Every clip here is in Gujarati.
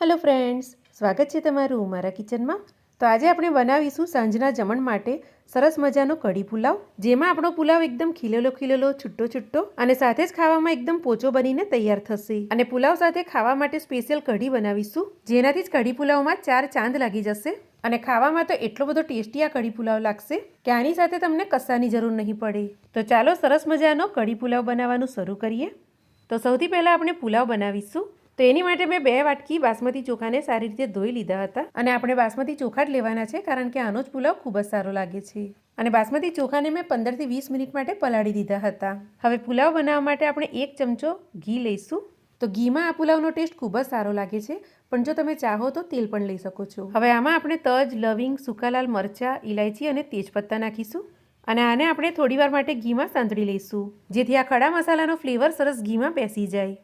હેલો ફ્રેન્ડ્સ સ્વાગત છે તમારું મારા કિચનમાં તો આજે આપણે બનાવીશું સાંજના જમણ માટે સરસ મજાનો કઢી પુલાવ, જેમાં આપણો પુલાવ એકદમ ખીલેલો ખીલેલો છુટ્ટો છુટ્ટો અને સાથે જ ખાવામાં એકદમ પોચો બનીને તૈયાર થશે. અને પુલાવ સાથે ખાવા માટે સ્પેશિયલ કઢી બનાવીશું, જેનાથી જ કઢી પુલાવમાં ચાર ચાંદ લાગી જશે. અને ખાવામાં તો એટલો બધો ટેસ્ટી આ કઢી પુલાવ લાગશે કે આની સાથે તમને કસાની જરૂર નહીં પડે. તો ચાલો સરસ મજાનો કઢી પુલાવ બનાવવાનું શરૂ કરીએ. તો સૌથી પહેલાં આપણે પુલાવ બનાવીશું. તો એની માટે મેં બે વાટકી બાસમતી ચોખાને સારી રીતે ધોઈ લીધા હતા. અને આપણે બાસમતી ચોખા જ લેવાના છે, કારણ કે આનો જ પુલાવ ખૂબ જ સારો લાગે છે. અને બાસમતી ચોખાને મેં પંદરથી વીસ મિનિટ માટે પલાળી દીધા હતા. હવે પુલાવ બનાવવા માટે આપણે એક ચમચો ઘી લઈશું. તો ઘીમાં આ પુલાવનો ટેસ્ટ ખૂબ જ સારો લાગે છે, પણ જો તમે ચાહો તો તેલ પણ લઈ શકો છો. હવે આમાં આપણે તજ, લવિંગ સુકાલાલ મરચાં ઇલાયચી અને તેજપત્તા નાખીશું. અને આને આપણે થોડીવાર માટે ઘીમાં સાંતળી લઈશું, જેથી આ ખડા મસાલાનો ફ્લેવર સરસ ઘીમાં બેસી જાય.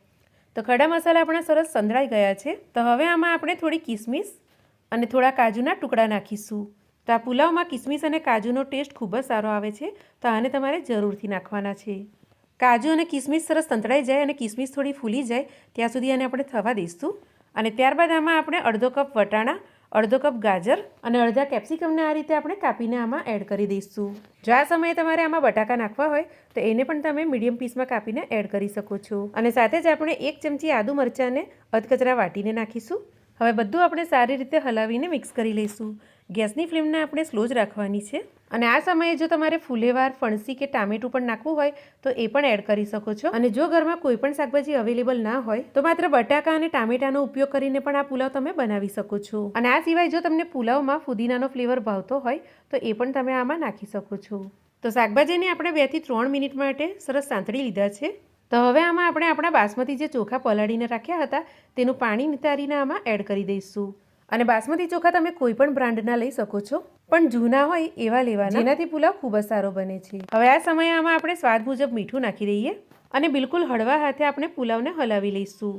તો ખડા મસાલા આપણા સરસ સંધળાઈ ગયા છે. તો હવે આમાં આપણે થોડી કિસમિસ અને થોડા કાજુના ટુકડા નાખીશું. તો આ પુલાવમાં કિસમિસ અને કાજુનો ટેસ્ટ ખૂબ જ સારો આવે છે. તો આને તમારે જરૂરથી નાખવાના છે. કાજુ અને કિસમિસ સરસ સંતળાઈ જાય અને કિસમિસ થોડી ફૂલી જાય, ત્યાં સુધી આને આપણે થવા દઈશું. અને ત્યારબાદ આમાં આપણે અડધો કપ વટાણા અડધો કપ ગાજર અને અડધા કેપ્સિકમને આ રીતે આપણે કાપીને આમાં એડ કરી દઈશું. જો આ સમયે તમારે આમાં બટાકા નાખવા હોય, તો એને પણ તમે મીડિયમ પીસમાં કાપીને એડ કરી શકો છો. અને સાથે જ આપણે એક ચમચી આદુ મરચાંને અધકચરા વાટીને નાખીશું. હવે બધું આપણે સારી રીતે હલાવીને મિક્સ કરી લઈશું. ગેસની ફ્લેમને આપણે સ્લો જ રાખવાની છે. અને આ સમયે જો તમારે ફુલેવાર, ફણસી કે ટામેટું પણ નાખવું હોય, તો એ પણ એડ કરી શકો છો. અને જો ઘરમાં કોઈ પણ શાકભાજી અવેલેબલ ના હોય, તો માત્ર બટાકા અને ટામેટાનો ઉપયોગ કરીને પણ આ પુલાવ તમે બનાવી શકો છો. અને આ સિવાય જો તમને પુલાવમાં ફુદીનાનો ફ્લેવર ભાવતો હોય, તો એ પણ તમે આમાં નાખી શકો છો. તો શાકભાજીને આપણે બેથી ત્રણ મિનિટ માટે સરસ સાંતળી લીધા છે. તો હવે આમાં આપણે આપણા બાસમતી જે ચોખા પલાળીને રાખ્યા હતા, તેનું પાણી નિતારીને આમાં એડ કરી દઈશું. અને બાસમતી ચોખા તમે કોઈ પણ બ્રાન્ડના લઈ શકો છો. પણ જૂના હોય એવા લેવાના. જેનાથી પુલાવ ખૂબ જ સારો બને છે. હવે આ સમયે આમાં આપણે સ્વાદ મુજબ મીઠું નાખી દઈએ અને બિલકુલ હળવા હાથે આપણે પુલાવને હલાવી લઈશું.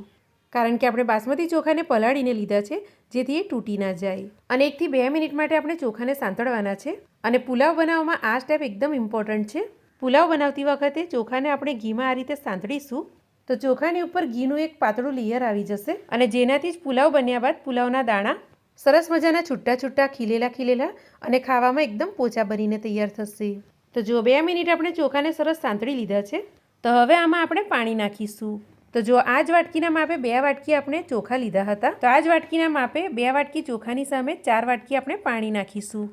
કારણ કે આપણે બાસમતી ચોખાને પલાળીને લીધા છે, જેથી એ તૂટી ના જાય. અને એકથી બે મિનિટ માટે આપણે ચોખાને સાંતળવાના છે અને પુલાવ બનાવવામાં આ સ્ટેપ એકદમ ઇમ્પોર્ટન્ટ છે. પુલાવ બનાવતી વખતે ચોખાને આપણે ઘીમાં આ રીતે સાંતળીશું. તો ચોખાની ઉપર ઘીનું એક પાતળું લેયર આવી જશે. અને જેનાથી જ પુલાવ બન્યા બાદ પુલાવના દાણા સરસ મજાના છૂટા છૂટા ખીલેલા ખીલેલા અને ખાવામાં એકદમ પોચા બનીને તૈયાર થશે. તો જો બે મિનિટ આપણે ચોખાને સરસ સાંતળી લીધા છે તો હવે આમાં આપણે પાણી નાખીશું. તો જો આ જ વાટકીના માપે બે વાટકી આપણે ચોખા લીધા હતા તો આ જ વાટકીના માપે બે વાટકી ચોખાની સામે ચાર વાટકી આપણે પાણી નાખીશું.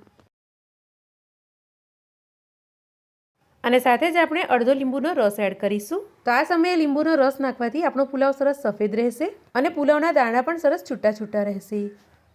અને સાથે જ આપણે અડધો લીંબુનો રસ એડ કરીશું. તો આ સમયે લીંબુનો રસ નાખવાથી આપણો પુલાવ સરસ સફેદ રહેશે અને પુલાવના દાણા પણ સરસ છૂટા છૂટા રહેશે.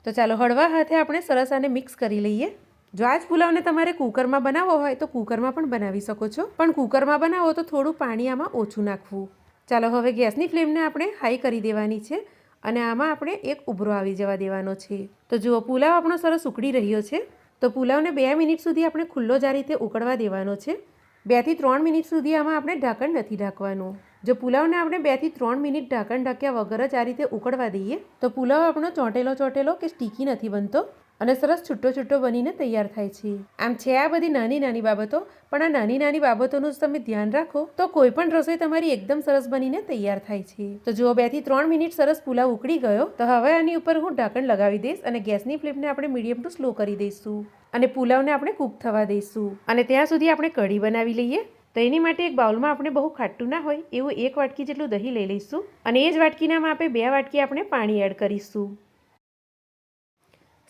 તો ચાલો હળવા હાથે આપણે સરસ આને મિક્સ કરી લઈએ. જો આ જ પુલાવને તમારે કુકરમાં બનાવવો હોય તો કુકરમાં પણ બનાવી શકો છો. પણ કુકરમાં બનાવો તો થોડું પાણી આમાં ઓછું નાખવું. ચાલો હવે ગેસની ફ્લેમને આપણે હાઈ કરી દેવાની છે અને આમાં આપણે એક ઉભરો આવી જવા દેવાનો છે. તો જુઓ, પુલાવ આપણો સરસ ઉકળી રહ્યો છે. તો પુલાવને બે મિનિટ સુધી આપણે ખુલ્લો જ રીતે ઉકળવા દેવાનો છે. બેથી ત્રણ મિનિટ સુધી આમાં આપણે ઢાંકણ નથી ઢાંકવાનું. જો પુલાવને આપણે બેથી ત્રણ મિનિટ ઢાંકણ ઢાંક્યા વગર જ આ રીતે ઉકળવા દઈએ, તો પુલાવ આપણો ચોંટેલો ચોંટેલો કે સ્ટીકી નથી બનતો અને સરસ છૂટો છૂટો બનીને તૈયાર થાય છે. આમ છે આ બધી નાની નાની બાબતો, પણ આ નાની નાની બાબતોનું જ તમે ધ્યાન રાખો તો કોઈ પણ રસોઈ તમારી એકદમ સરસ બનીને તૈયાર થાય છે. તો જુઓ બેથી ત્રણ મિનિટ સરસ પુલાવ ઉકળી ગયો, તો હવે આની ઉપર હું ઢાંકણ લગાવી દઈશ અને ગેસની ફ્લેમને આપણે મીડિયમ ટુ સ્લો કરી દઈશું. અને પુલાવને આપણે કૂક થવા દઈશું. અને ત્યાં સુધી આપણે કઢી બનાવી લઈએ. તો એની માટે એક બાઉલમાં આપણે બહુ ખાટું ના હોય, એવું એક વાટકી જેટલું દહીં લઈ લઈશું અને એ જ વાટકીના માપે બે વાટકી આપણે પાણી એડ કરીશું.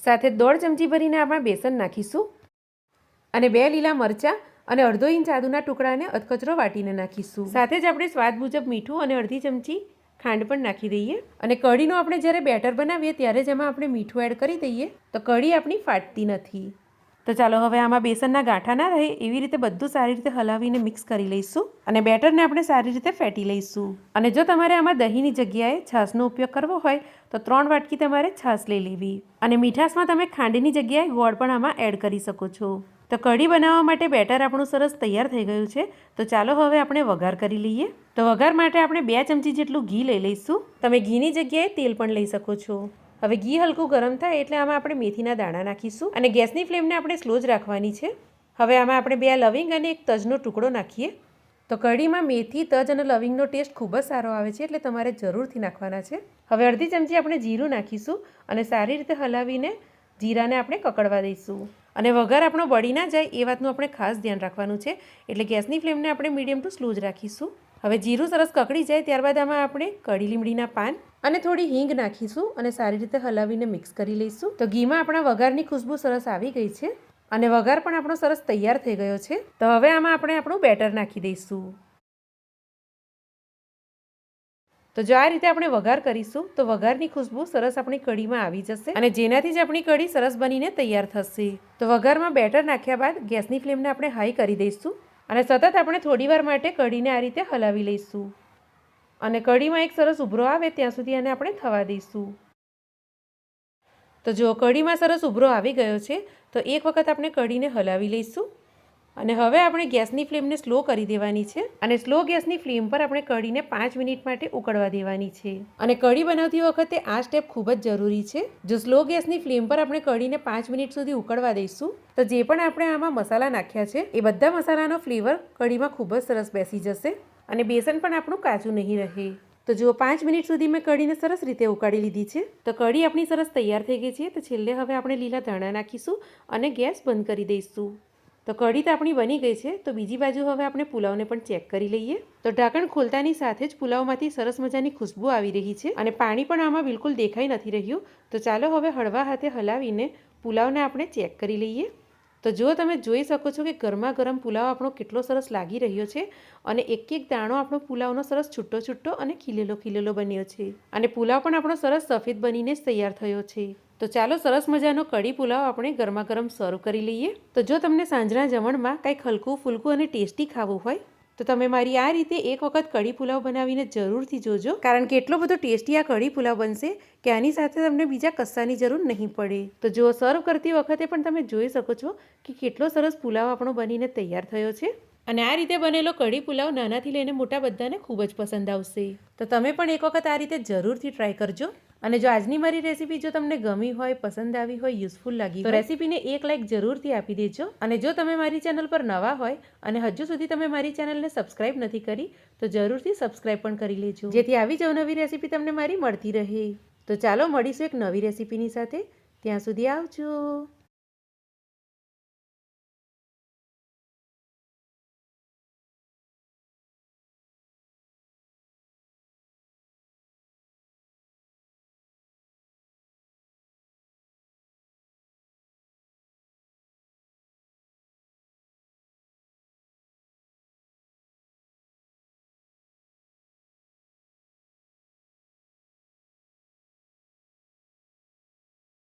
સાથે દોઢ ચમચી ભરીને આપણે બેસન નાખીશું અને બે લીલા મરચાં અને અડધો ઇંચ આદુના ટુકડાને અધકચરો વાટીને નાખીશું. સાથે જ આપણે સ્વાદ મુજબ મીઠું અને અડધી ચમચી ખાંડ પણ નાખી દઈએ અને કઢીનું આપણે જ્યારે બેટર બનાવીએ ત્યારે જ એમાં આપણે મીઠું એડ કરી દઈએ, તો કઢી આપણી ફાટતી નથી. તો ચાલો હવે આમાં બેસનના ગાંઠા ના રહે એવી રીતે બધું સારી રીતે હલાવીને મિક્સ કરી લઈશું અને બેટરને આપણે સારી રીતે ફેટી લઈશું. અને જો તમારે આમાં દહીંની જગ્યાએ છાશનો ઉપયોગ કરવો હોય તો ત્રણ વાટકી તમારે છાશ લઈ લેવી. અને મીઠાશમાં તમે ખાંડની જગ્યાએ ગોળ પણ આમાં એડ કરી શકો છો. તો કઢી બનાવવા માટે બેટર આપણું સરસ તૈયાર થઈ ગયું છે. તો ચાલો હવે આપણે વઘાર કરી લઈએ. તો વઘાર માટે આપણે બે ચમચી જેટલું ઘી લઈ લઈશું. તમે ઘીની જગ્યાએ તેલ પણ લઈ શકો છો. હવે ઘી હલકું ગરમ થાય એટલે આમાં આપણે મેથીના દાણા નાખીશું અને ગેસની ફ્લેમને આપણે સ્લો જ રાખવાની છે. હવે આમાં આપણે બે લવિંગ અને એક તજનો ટુકડો નાખીએ. તો કઢીમાં મેથી, તજ અને લવિંગનો ટેસ્ટ ખૂબ જ સારો આવે છે એટલે તમારે જરૂરથી નાખવાના છે. હવે અડધી ચમચી આપણે જીરું નાખીશું અને સારી રીતે હલાવીને જીરાને આપણે કકડવા દઈશું. અને વઘાર આપણો બળી ના જાય એ વાતનું આપણે ખાસ ધ્યાન રાખવાનું છે. એટલે ગેસની ફ્લેમને આપણે મીડિયમ ટુ સ્લો જ રાખીશું. હવે જીરું સરસ કકડી જાય ત્યારબાદ આમાં આપણે કઢી લીમડીના પાન અને થોડી હિંગ નાખીશું અને સારી રીતે હલાવીને મિક્સ કરી લઈશું. તો ઘીમાં આપણા વઘારની ખુશ્બુ સરસ આવી ગઈ છે અને વઘાર પણ આપણો સરસ તૈયાર થઈ ગયો છે. તો હવે આમાં આપણે આપણું બેટર નાખી દઈશું. તો જો આ રીતે આપણે વઘાર કરીશું તો વઘારની ખુશ્બુ સરસ આપણી કઢીમાં આવી જશે અને જેનાથી જ આપણી કઢી સરસ બનીને તૈયાર થશે. તો વઘારમાં બેટર નાખ્યા બાદ ગેસની ફ્લેમને આપણે હાઈ કરી દઈશું. અને સતત આપણે થોડીવાર માટે કઢીને આ રીતે હલાવી લઈશું. અને કઢીમાં એક સરસ ઉભરો આવે ત્યાં સુધી આને આપણે થવા દઈશું. તો જો કઢીમાં સરસ ઉભરો આવી ગયો છે, તો એક વખત આપણે કઢીને હલાવી લઈશું. અને હવે આપણે ગેસની ફ્લેમને સ્લો કરી દેવાની છે અને સ્લો ગેસની ફ્લેમ પર આપણે કઢીને પાંચ મિનિટ માટે ઉકળવા દેવાની છે. અને કઢી બનાવતી વખતે આ સ્ટેપ ખૂબ જ જરૂરી છે. જો સ્લો ગેસની ફ્લેમ પર આપણે કઢીને પાંચ મિનિટ સુધી ઉકળવા દઈશું, તો જે પણ આપણે આમાં મસાલા નાખ્યા છે, એ બધા મસાલાનો ફ્લેવર કઢીમાં ખૂબ જ સરસ બેસી જશે અને બેસન પણ આપણું કાચું નહીં રહે. તો જુઓ, પાંચ મિનિટ સુધી મેં કઢીને સરસ રીતે ઉકાળી લીધી છે. તો કઢી આપણી સરસ તૈયાર થઈ ગઈ છે. તો છેલ્લે હવે આપણે લીલા ધાણા નાખીશું અને ગેસ બંધ કરી દઈશું. તો કઢી તો આપણી બની ગઈ છે, તો બીજી બાજુ હવે આપણે પુલાવને પણ ચેક કરી લઈએ. તો ઢાંકણ ખોલતાની સાથે જ પુલાવમાંથી સરસ મજાની ખુશ્બુ આવી રહી છે અને પાણી પણ આમાં બિલકુલ દેખાઈ નથી રહ્યું. તો ચાલો હવે હળવા હાથે હલાવીને પુલાવને આપણે ચેક કરી લઈએ. તો જો તમે જોઈ શકો છો કે ગરમા ગરમ પુલાવ આપણો કેટલો સરસ લાગી રહ્યો છે અને એક એક દાણો આપણો પુલાવનો સરસ છૂટો છૂટો અને ખીલેલો ખીલેલો બન્યો છે. અને પુલાવ પણ આપણો સરસ સફેદ બનીને જ તૈયાર થયો છે. તો ચાલો સરસ મજાનો કઢી પુલાવ આપણે ગરમા ગરમ સર્વ કરી લઈએ. તો જો તમને સાંજના જમણમાં કંઈક હલકું ફૂલકું અને ટેસ્ટી ખાવું હોય તો તમે મારી આ રીતે એક વખત કઢી પુલાવ બનાવીને જરૂરથી જોજો. કારણ કે એટલો બધો ટેસ્ટી આ કઢી પુલાવ બનશે કે આની સાથે તમને બીજા કસ્સાની જરૂર નહીં પડે. તો જો સર્વ કરતી વખતે પણ તમે જોઈ શકો છો કે કેટલો સરસ પુલાવ આપણો બનીને તૈયાર થયો છે. અને આ રીતે બનેલો કઢી પુલાવ નાનાથી લઈને મોટા બધાને ખૂબ જ પસંદ આવશે. તો તમે પણ એક વખત આ રીતે જરૂરથી ટ્રાય કરજો. અને જો આજની મારી રેસીપી જો તમને ગમી હોય પસંદ આવી હોય યુઝફુલ લાગી તો રેસીપીને એક લાઇક જરૂરથી આપી દેજો. અને જો તમે મારી ચેનલ પર નવા હોય અને હજુ સુધી તમે મારી ચેનલને સબસ્ક્રાઇબ નથી કરી તો જરૂરથી સબસ્ક્રાઇબ પણ કરી લેજો. જેથી આવી જ નવી રેસીપી તમને મારી મળતી રહે. તો ચાલો મળીશું એક નવી રેસીપીની સાથે. ત્યાં સુધી આવજો.